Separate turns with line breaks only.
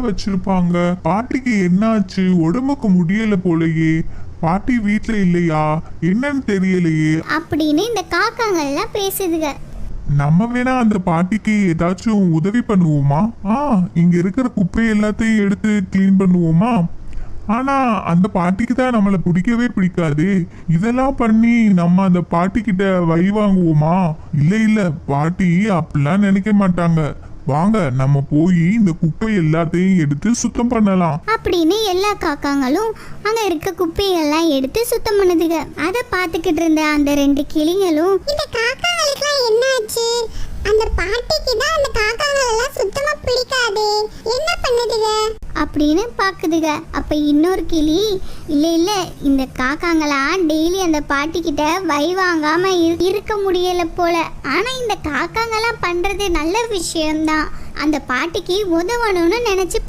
வச்சிருப்பாங்க. பாட்டிக்கு என்னாச்சு? உடம்புக்கு முடியல போலயே. பாட்டி வீட்ல இல்லையா? என்னன்னு தெரியலையே.
அப்படின்னு இந்த காக்காங்கள்லாம் பேசுதுங்க.
நம்ம வேணா அந்த பாட்டிக்கு ஏதாச்சும் உதவி பண்ணுவோமா? ஆ இங்க இருக்கிற குப்பை எல்லாத்தையும் எடுத்து க்ளீன் பண்ணுவோமா? ஆனா அந்த பாட்டிக்கு தான் நம்மளை பிடிக்கவே பிடிக்காது. இதெல்லாம் பண்ணி நம்ம அந்த பாட்டி கிட்ட வழி வாங்குவோமா? இல்ல இல்ல. பாட்டி அப்படிலாம் நினைக்க மாட்டாங்க. வாங்க நம்ம போய் இந்த குப்பை எல்லாத்தையும் எடுத்து சுத்தம் பண்ணலாம்.
அப்படின்னு எல்லா காக்காங்களும் அங்க இருக்க குப்பையெல்லாம் எடுத்து சுத்தம் பண்ணுதுங்க. அதை பார்த்துக்கிட்டு இருந்த அந்த ரெண்டு கிளிங்களும்
இந்த காக்காங்களுக்குலாம் என்னாச்சு? அந்த பாட்டிக்கு தான் அந்த காக்காங்கள் எல்லாம் சுத்தமா
அப்படின்னு பார்க்குதுங்க அப்ப இன்னொரு கிளி இல்ல இல்ல இந்த காக்காங்களாம் டெய்லி அந்த பாட்டிக்கிட்ட வை வாங்காம இரு- இருக்க முடியல போல. ஆனா இந்த காக்காங்கெல்லாம் பண்றது நல்ல விஷயம்தான். அந்த பாட்டிக்கு உதவணும்னு நினைச்சு